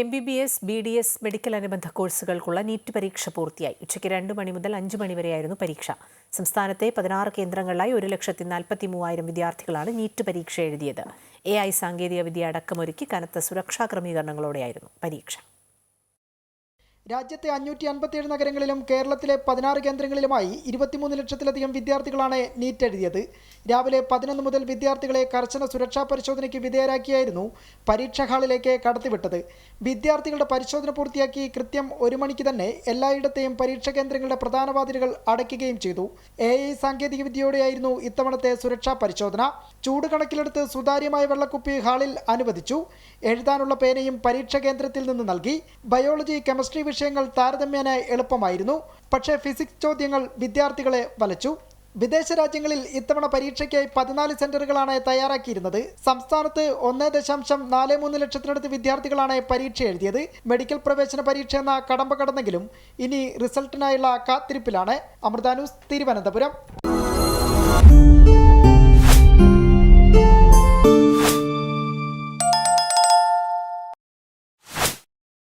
M B B S B D S medical അനുബന്ധ കോഴ്സുകൾക്കുള്ള NEET പരീക്ഷ പൂർത്തിയായി. ഉച്ചയ്ക്ക് രണ്ട് മണി മുതൽ അഞ്ച് മണി വരെയായിരുന്നു പരീക്ഷ. സംസ്ഥാനത്തെ പതിനാറ് കേന്ദ്രങ്ങളിലായി ഒരു ലക്ഷത്തി നാൽപ്പത്തി മൂവായിരം വിദ്യാർത്ഥികളാണ് നീറ്റ് പരീക്ഷ എഴുതിയത്. എ ഐ സാങ്കേതിക വിദ്യ അടക്കമൊരുക്കി കനത്ത സുരക്ഷാ ക്രമീകരണങ്ങളോടെയായിരുന്നു പരീക്ഷ. രാജ്യത്തെ അഞ്ഞൂറ്റി അൻപത്തിയേഴ് നഗരങ്ങളിലും കേരളത്തിലെ പതിനാറ് കേന്ദ്രങ്ങളിലുമായി ഇരുപത്തിമൂന്ന് ലക്ഷത്തിലധികം വിദ്യാർത്ഥികളാണ് നീറ്റ് എഴുതിയത്. രാവിലെ പതിനൊന്ന് മുതൽ വിദ്യാർത്ഥികളെ കർശന സുരക്ഷാ പരിശോധനയ്ക്ക് വിധേയരാക്കിയായിരുന്നു പരീക്ഷാ ഹാളിലേക്ക് കടത്തിവിട്ടത്. വിദ്യാർത്ഥികളുടെ പരിശോധന പൂർത്തിയാക്കി കൃത്യം ഒരു മണിക്ക് തന്നെ എല്ലായിടത്തെയും പരീക്ഷാ കേന്ദ്രങ്ങളുടെ പ്രധാന വാതിലുകൾ അടയ്ക്കുകയും ചെയ്തു. എ ഐ സാങ്കേതിക വിദ്യയോടെയായിരുന്നു ഇത്തവണത്തെ സുരക്ഷാ പരിശോധന. ചൂട് കണക്കിലെടുത്ത് സുതാര്യമായ വെള്ളക്കുപ്പി ഹാളിൽ അനുവദിച്ചു. എഴുതാനുള്ള പേനയും പരീക്ഷാ കേന്ദ്രത്തിൽ നിന്ന് നൽകി. ബയോളജി കെമിസ്ട്രി വിഷയങ്ങൾ താരതമ്യേന എളുപ്പമായിരുന്നു. പക്ഷേ ഫിസിക്സ് ചോദ്യങ്ങൾ വിദ്യാർത്ഥികളെ വലച്ചു. വിദേശ രാജ്യങ്ങളിൽ ഇത്തവണ പരീക്ഷയ്ക്കായി പതിനാല് സെന്ററുകളാണ് തയ്യാറാക്കിയിരുന്നത്. സംസ്ഥാനത്ത് ഒന്ന് ദശാംശം നാല് മൂന്ന് ലക്ഷത്തിനടുത്ത് വിദ്യാർത്ഥികളാണ് പരീക്ഷ എഴുതിയത്. മെഡിക്കൽ പ്രവേശന പരീക്ഷ എന്ന കടമ്പ കടന്നെങ്കിലും ഇനി റിസൾട്ടിനായുള്ള കാത്തിരിപ്പിലാണ്. അമൃത ന്യൂസ് തിരുവനന്തപുരം.